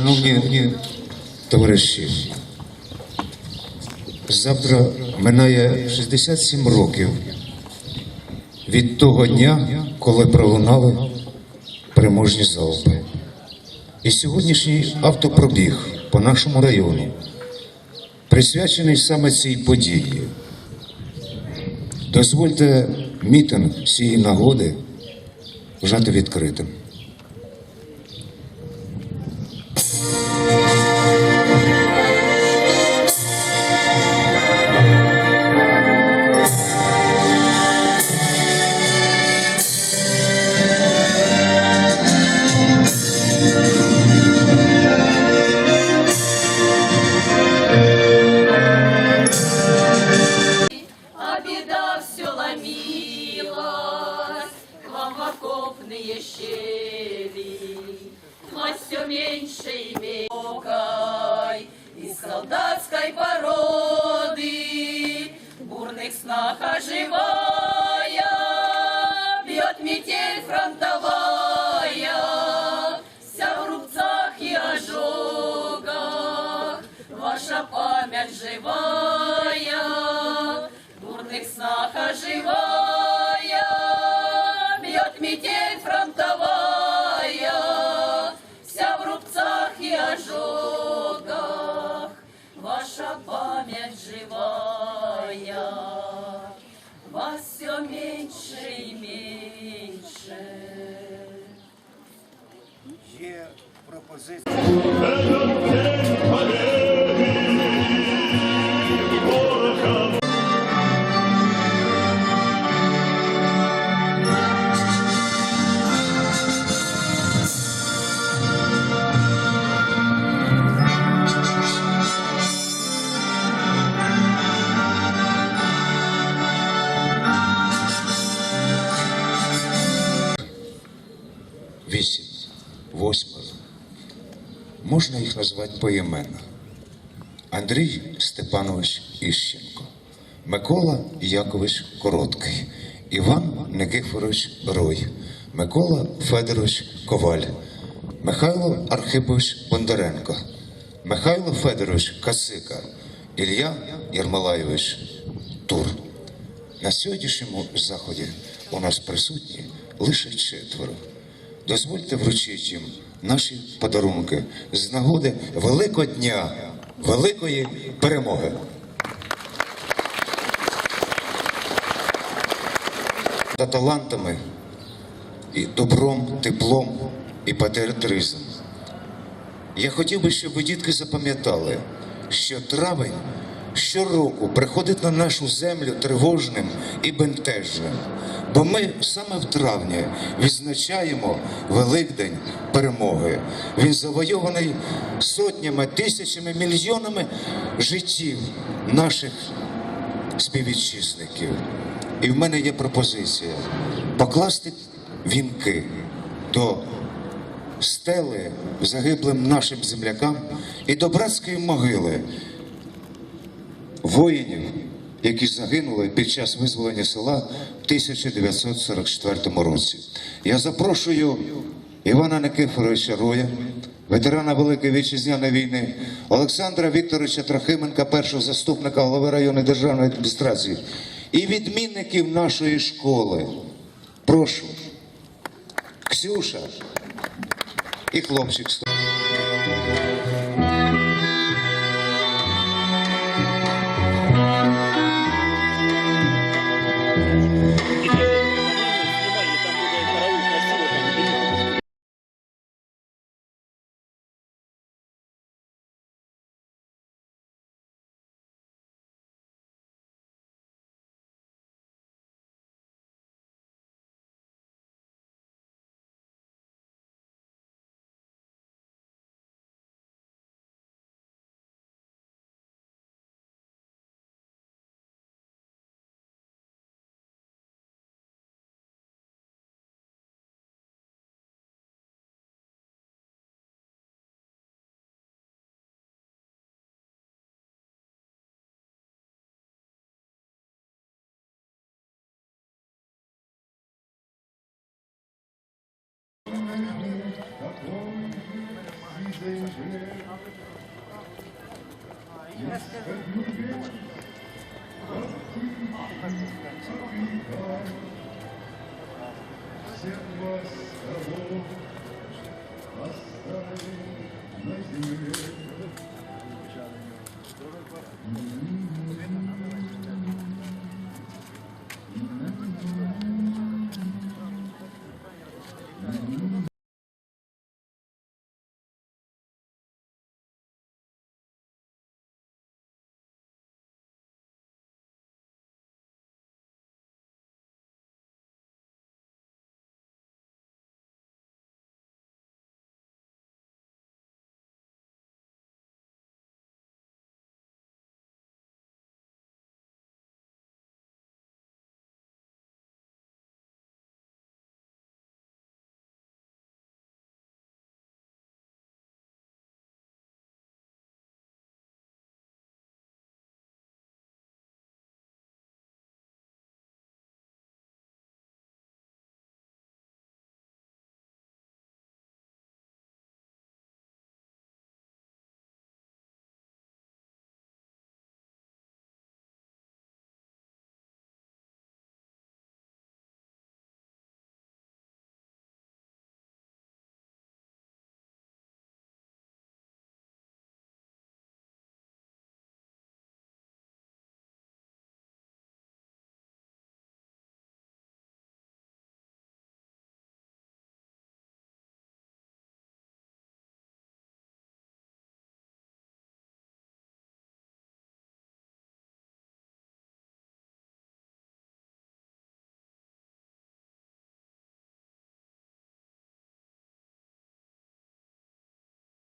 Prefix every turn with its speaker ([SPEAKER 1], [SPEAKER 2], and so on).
[SPEAKER 1] Шановні товариші, завтра минає 67 років від того дня, коли пролунали переможні залпи. І сьогоднішній автопробіг по нашому району присвячений саме цій події. Дозвольте мітинг цієї нагоди вважати відкритим.
[SPEAKER 2] Живая, в бурных снах оживая, бьет метель фронтовая, вся в рубцах и ожогах, ваша память живая, вас все меньше и меньше.
[SPEAKER 1] Є пропозиція. Восьмеро. Можна їх назвати поіменно. Андрій Степанович Іщенко, Микола Якович Короткий, Іван Никифорович Рой, Микола Федорович Коваль, Михайло Архипович Бондаренко, Михайло Федорович Касика, Ілля Єрмолаєвич Тур. На сьогоднішньому заході у нас присутні лише четверо. Дозвольте вручити їм наші подарунки з нагоди Великого дня, великої перемоги. Та талантами, і добром, теплом і патріотизмом. Я хотів би, щоб ви дітки запам'ятали, що травень щороку приходить на нашу землю тривожним і бентежним. Бо ми саме в травні відзначаємо Великдень перемоги. Він завойований сотнями, тисячами, мільйонами життів наших співвітчизників. І в мене є пропозиція покласти вінки до стели загиблим нашим землякам і до братської могили воїнів, які загинули під час визволення села в 1944 році. Я запрошую Івана Никифоровича Роя, ветерана Великої вітчизняної війни, Олександра Вікторовича Трохименка, першого заступника голови районної державної адміністрації і відмінників нашої школи. Прошу. Ксюша і хлопчик.
[SPEAKER 3] Thank you.
[SPEAKER 1] Yes.